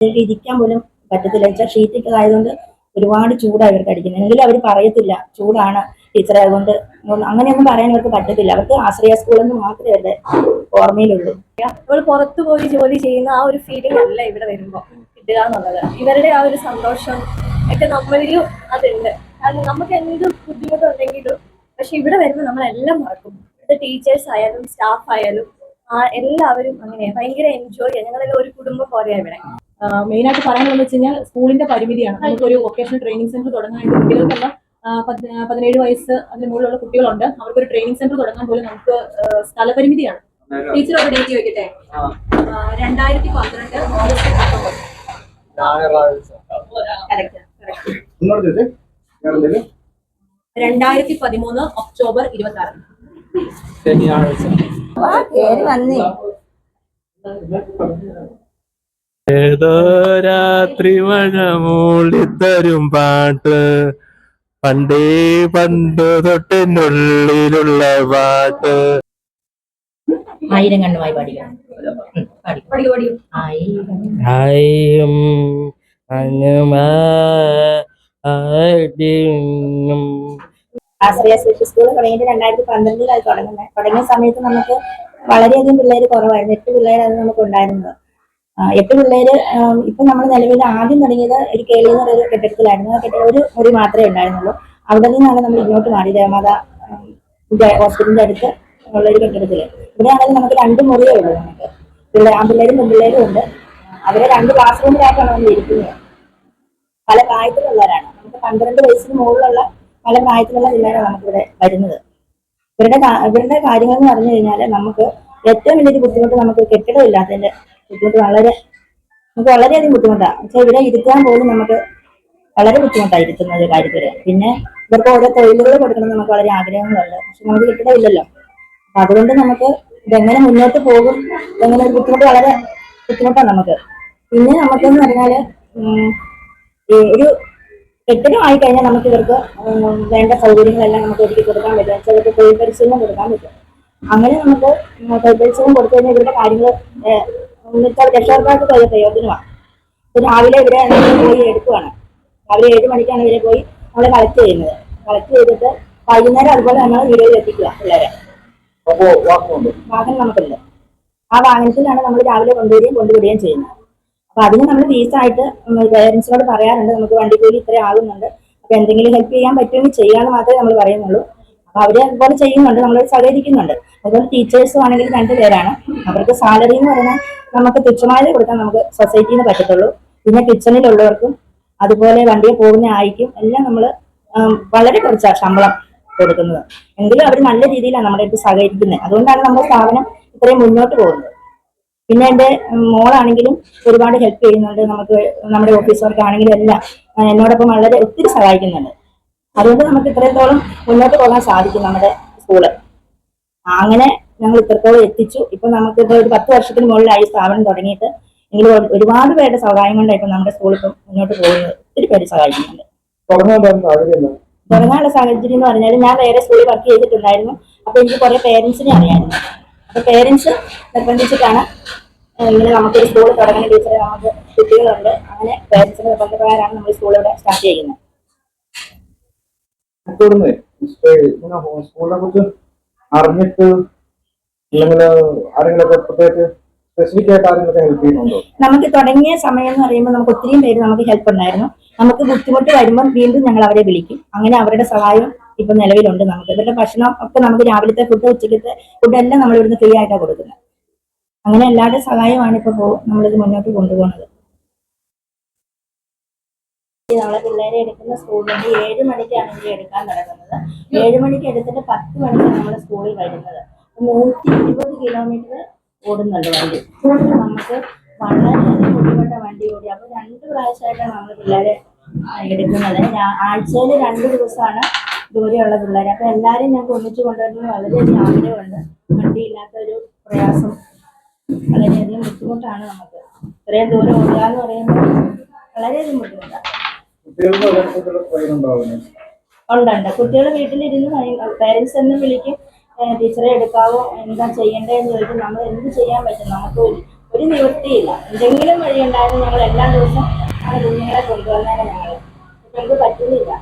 ഇരിക്കാൻ പോലും പറ്റത്തില്ല. വെച്ചാൽ ഷീറ്റൊക്കെ ആയതുകൊണ്ട് ഒരുപാട് ചൂടാണ് ഇവർക്ക് അടിക്കുന്നത്. എങ്കിലും അവർ പറയത്തില്ല. ചൂടാണ് ടീച്ചർ അതുകൊണ്ട് അങ്ങനെയൊന്നും പറയാൻ ഇവർക്ക് പറ്റത്തില്ല. അവർക്ക് ആശ്രയ സ്കൂളിൽ നിന്ന് മാത്രമേ അവരുടെ ഓർമ്മയിലുള്ളൂ. നമ്മൾ പുറത്തു പോയി ജോലി ചെയ്യുന്ന ആ ഒരു ഫീലിംഗ് അല്ല ഇവിടെ വരുമ്പോൾ കിട്ടുക എന്നുള്ളത് ഇവരുടെ ആ ഒരു സന്തോഷം ഒക്കെ നമ്മളിലും അതുണ്ട്. കാരണം നമുക്ക് എന്ത് ബുദ്ധിമുട്ടുണ്ടെങ്കിലും പക്ഷെ ഇവിടെ വരുമ്പോൾ നമ്മളെല്ലാം മറക്കും. ഇവിടുത്തെ ടീച്ചേഴ്സ് ആയാലും സ്റ്റാഫ് ആയാലും എല്ലാവരും അങ്ങനെയാണ് ഭയങ്കര എൻജോയ് ചെയ്യാം ഞങ്ങളെല്ലാം ഒരു കുടുംബം പോലെയാണ് ഇവിടെ. മെയിൻ ആയിട്ട് പറയാനുള്ളത് വെച്ച് കഴിഞ്ഞാൽ സ്കൂളിന്റെ പരിമിതിയാണ്. നമുക്ക് ഒരു വൊക്കേഷണൽ ട്രെയിനിങ് സെന്റർ തുടങ്ങാനായിട്ട് കുട്ടികൾക്കെല്ലാം പതിനേഴ് വയസ്സ് അതിന് മുകളിലുള്ള കുട്ടികളുണ്ട്. അവർക്കൊരു ട്രെയിനിങ് സെന്റർ തുടങ്ങാൻ പോലും നമുക്ക് സ്ഥലപരിമിതിയാണ്. ടീച്ചർ ഒരു ഡേറ്റ് ചോദിക്കട്ടെ? രണ്ടായിരത്തി പന്ത്രണ്ട് ഓഗസ്റ്റ് പത്തൊമ്പത്. രണ്ടായിരത്തി പതിമൂന്ന് ഒക്ടോബർ ഇരുപത്തി ആറ് ശനിയാഴ്ച പേര് വന്നേ. ഏതോ രാത്രി മഴ മൂളിത്തരും പാട്ട്. പണ്ടേ പണ്ട് തൊട്ടിനുള്ളിലുള്ള പാട്ട്. ആയിരം കണ്ണുമായി പാടിക്കണം ആയിരം ആടിയും ആശ്രയ സ്പെഷ്യൽ സ്കൂൾ തുടങ്ങിയിട്ട് രണ്ടായിരത്തി പന്ത്രണ്ടിലാണ് തുടങ്ങുന്നത് തുടങ്ങിയ സമയത്ത് നമുക്ക് വളരെയധികം പിള്ളേർ കുറവായിരുന്നു. എട്ട് പിള്ളേരാണ് നമുക്ക് ഉണ്ടായിരുന്നത്. എട്ട് പിള്ളേര് ഇപ്പൊ നമ്മൾ നിലവിൽ ആദ്യം തുടങ്ങിയത് ഒരു കേളി എന്ന് പറയുന്ന കെട്ടിടത്തിലായിരുന്നു. ആ കെട്ടിടം ഒരു മുറി മാത്രമേ ഉണ്ടായിരുന്നുള്ളൂ. അവിടെ നിന്നാണ് നമ്മൾ ഇങ്ങോട്ട് മാറി ദേവമാത ഹോസ്പിറ്റലിന്റെ അടുത്ത് ഉള്ള ഒരു കെട്ടിടത്തിൽ. ഇവിടെ ആണെങ്കിൽ നമുക്ക് രണ്ട് മുറിയേ ഉള്ളൂ നമുക്ക്. പിള്ളേർ ആൺപിള്ളേരും പെൺപിള്ളേരും ഉണ്ട്. അവരെ രണ്ട് ക്ലാസ് റൂമിലായിട്ടാണ് നമ്മൾ ഇരിക്കുന്നത്. പല പ്രായത്തിലുള്ളവരാണ്. നമുക്ക് പന്ത്രണ്ട് വയസ്സിന് മുകളിലുള്ള പല പ്രായത്തിലുള്ള പിള്ളേരാണ് നമുക്കിവിടെ വരുന്നത്. ഇവരുടെ ഇവരുടെ കാര്യങ്ങൾ എന്ന് പറഞ്ഞു കഴിഞ്ഞാൽ നമുക്ക് ഏറ്റവും വലിയൊരു ബുദ്ധിമുട്ട് നമുക്ക് കെട്ടിടം ഇല്ലാത്തതിന്റെ ബുദ്ധിമുട്ട് വളരെ നമുക്ക് വളരെയധികം ബുദ്ധിമുട്ടാണ് പക്ഷെ ഇവരെ ഇരുത്താൻ പോലും നമുക്ക് വളരെ ബുദ്ധിമുട്ടാണ് ഇരുത്തുന്ന ഒരു കാര്യത്തിൽ. പിന്നെ ഇവർക്ക് ഓരോ തൊഴിലുകൾ കൊടുക്കണം നമുക്ക് വളരെ ആഗ്രഹങ്ങളുണ്ട്. പക്ഷെ നമുക്ക് കിട്ടണമില്ലല്ലോ അപ്പൊ അതുകൊണ്ട് നമുക്ക് ഇതെങ്ങനെ മുന്നോട്ട് പോകും ഇതെങ്ങനെ ഒരു ബുദ്ധിമുട്ട് വളരെ ബുദ്ധിമുട്ടാണ് നമുക്ക്. പിന്നെ നമുക്കെന്ന് പറഞ്ഞാൽ ഒരു കെട്ടിടം ആയി കഴിഞ്ഞാൽ നമുക്ക് ഇവർക്ക് വേണ്ട സൗകര്യങ്ങളെല്ലാം നമുക്ക് ഒരുക്കി കൊടുക്കാൻ പറ്റും. ഇവർക്ക് തൊഴിൽ പരിശീലനം കൊടുക്കാൻ പറ്റും. അങ്ങനെ നമുക്ക് തൊഴിൽ പരിശീലനം കൊടുത്തു കഴിഞ്ഞാൽ ഇവരുടെ കാര്യങ്ങൾ എന്നുവെച്ചാൽ രക്ഷകർത്താർക്ക് വലിയ പ്രയോജനമാണ് രാവിലെ ഇവരെ പോയി എടുക്കുവാണ്. രാവിലെ ഏഴ് മണിക്കാണ് ഇവരെ പോയി നമ്മൾ കളക്ട് ചെയ്യുന്നത്. കളക്ട് ചെയ്തിട്ട് വൈകുന്നേരം അതുപോലെ നമ്മൾ വീടുകളിൽ എത്തിക്കുക പിള്ളേരെ. വാഹനം നമുക്കുണ്ട്. ആ വാഹനത്തിലാണ് നമ്മൾ രാവിലെ കൊണ്ടുവരികയും കൊണ്ടുവിടുകയും ചെയ്യുന്നത്. അപ്പൊ അതിന് നമ്മൾ ഫീസായിട്ട് പേരൻസിനോട് പറയാറുണ്ട് നമുക്ക് വണ്ടി കൂലി ഇത്ര ആകുന്നുണ്ട്. അപ്പൊ എന്തെങ്കിലും ഹെൽപ്പ് ചെയ്യാൻ പറ്റുമെങ്കിൽ ചെയ്യാന്ന് മാത്രമേ നമ്മൾ പറയുന്നുള്ളൂ. അപ്പൊ അവർ അതുപോലെ ചെയ്യുന്നുണ്ട് നമ്മൾ സഹകരിക്കുന്നുണ്ട്. അതുപോലെ ടീച്ചേഴ്സും ആണെങ്കിൽ രണ്ടു പേരാണ്. അവർക്ക് സാലറി എന്ന് പറഞ്ഞാൽ നമുക്ക് തുച്ഛമായ കൊടുക്കാൻ നമുക്ക് സൊസൈറ്റിയിൽ നിന്ന് പറ്റത്തുള്ളൂ. പിന്നെ കിച്ചണിലുള്ളവർക്കും അതുപോലെ വണ്ടിയെ പോകുന്ന ആയിക്കും എല്ലാം നമ്മൾ വളരെ കുറച്ചാണ് ശമ്പളം കൊടുക്കുന്നത്. എങ്കിലും അവർ നല്ല രീതിയിലാണ് നമ്മുടെ അടുത്ത് സഹകരിക്കുന്നത്. അതുകൊണ്ടാണ് നമ്മുടെ സ്ഥാപനം ഇത്രയും മുന്നോട്ട് പോകുന്നത്. പിന്നെ എന്റെ ഉം, മോളാണെങ്കിലും ഒരുപാട് ഹെൽപ്പ് ചെയ്യുന്നുണ്ട്. നമുക്ക് നമ്മുടെ ഓഫീസ് വർക്ക് എല്ലാം. എന്നോടൊപ്പം വളരെ ഒത്തിരി സഹായിക്കുന്നുണ്ട്. അതുകൊണ്ട് നമുക്ക് ഇത്രത്തോളം മുന്നോട്ട് പോകാൻ സാധിക്കും നമ്മുടെ സ്കൂൾ അങ്ങനെ ഞങ്ങൾ ഇത്രത്തോളം എത്തിച്ചു. ഇപ്പൊ നമുക്ക് ഇപ്പൊ ഒരു പത്ത് വർഷത്തിന് മുകളിലായി സ്ഥാപനം തുടങ്ങിയിട്ട്. എങ്കിലും ഒരു- ഒരുപാട് പേരുടെ സഹായം കൊണ്ടാണ് ഇപ്പൊ നമ്മുടെ സ്കൂൾ ഇപ്പം മുന്നോട്ട് പോകുന്നത്. ഒത്തിരി പേര് സഹായിക്കുന്നുണ്ട്. തുടങ്ങാനുള്ള സാഹചര്യം എന്ന് പറഞ്ഞാൽ ഞാൻ വേറെ സ്കൂളിൽ വർക്ക് ചെയ്തിട്ടുണ്ടായിരുന്നു. അപ്പൊ എനിക്ക് കുറെ പേരൻസിനെ അറിയായിരുന്നു അപ്പൊ പേരൻസ് നിർബന്ധിച്ചിട്ടാണ് ഇങ്ങനെ നമുക്കൊരു സ്കൂൾ തുടങ്ങുന്ന ടീച്ചറെ നമുക്ക് കുട്ടികളുണ്ട്. അങ്ങനെ പേരൻസിന്റെ നിർബന്ധപ്രകാരമാണ് നമ്മൾ സ്കൂൾ ഇവിടെ സ്റ്റാർട്ട് ചെയ്യുന്നത്. ഇവിടുന്ന് ഇങ്ങനെ സ്കൂളിനെ കുറിച്ച് അറിഞ്ഞിട്ട് അല്ലെങ്കിൽ ആരെങ്കിലൊക്കെ പ്രത്യേകിച്ച് നമുക്ക് തുടങ്ങിയ സമയം എന്ന് പറയുമ്പോൾ നമുക്ക് ഒത്തിരിയും പേര് നമുക്ക് ഹെൽപ്പ് ഉണ്ടായിരുന്നു. നമുക്ക് ബുദ്ധിമുട്ട് വരുമ്പോൾ വീണ്ടും ഞങ്ങൾ അവരെ വിളിക്കും. അങ്ങനെ അവരുടെ സഹായം ഇപ്പൊ നിലവിലുണ്ട് നമുക്ക്. ഇവരുടെ ഭക്ഷണം ഒക്കെ നമുക്ക് രാവിലത്തെ ഫുഡ് ഉച്ചക്കത്തെ ഫുഡ് എല്ലാം നമ്മൾ ഇവിടുന്ന് ഫ്രീ ആയിട്ടാണ് കൊടുക്കുന്നത്. അങ്ങനെ എല്ലാവരുടെ സഹായമാണ് ഇപ്പൊ നമ്മൾ നമ്മളിത് മുന്നോട്ട് കൊണ്ടുപോകുന്നത്. നമ്മളെ പിള്ളേരെ എടുക്കുന്ന സ്കൂളിൽ ഏഴ് മണിക്കാണ് ഇവരെ എടുക്കാൻ നടക്കുന്നത് ഏഴ് മണിക്ക് എടുത്തിട്ട് പത്ത് മണിക്കാണ് നമ്മുടെ സ്കൂളിൽ വരുന്നത്. നൂറ്റി ഇരുപത് കിലോമീറ്റർ ഓടുന്നുണ്ട് വണ്ടി. നമുക്ക് വളരെയധികം ബുദ്ധിമുട്ട വണ്ടി ഓടി. അപ്പൊ രണ്ട് പ്രാവശ്യമായിട്ടാണ് നമ്മൾ പിള്ളേരെ എടുക്കുന്നത്. ആഴ്ചയിൽ രണ്ട് ദിവസമാണ് ദൂരെയുള്ള പിള്ളേർ അപ്പൊ എല്ലാവരും ഞങ്ങൾക്ക് ഒന്നിച്ചു കൊണ്ടുവരുന്നത് വളരെയധികം ആഗ്രഹമുണ്ട്. വണ്ടി ഇല്ലാത്ത ഒരു പ്രയാസം വളരെയധികം ബുദ്ധിമുട്ടാണ് നമുക്ക്. ഇത്രയും ദൂരം ഓടുക എന്ന് പറയുമ്പോൾ വളരെയധികം ബുദ്ധിമുട്ടാണ്. ഉണ്ട് കുട്ടികൾ വീട്ടിലിരുന്ന് പേരൻസ് എന്നും വിളിക്കും. ടീച്ചറെ എടുക്കാവോ? എന്താ ചെയ്യണ്ടേന്ന് ചോദിക്കും. നമ്മൾ എന്ത് ചെയ്യാൻ പറ്റും? നമുക്ക് ഒരു നിവൃത്തിയില്ല. എന്തെങ്കിലും വഴി ഉണ്ടായിരുന്നു ഞങ്ങൾ എല്ലാ ദിവസവും ആ കുഞ്ഞുങ്ങളെ കൊണ്ടുവന്നേനെ ഞങ്ങൾ ഞങ്ങൾക്ക് പറ്റുന്നില്ല.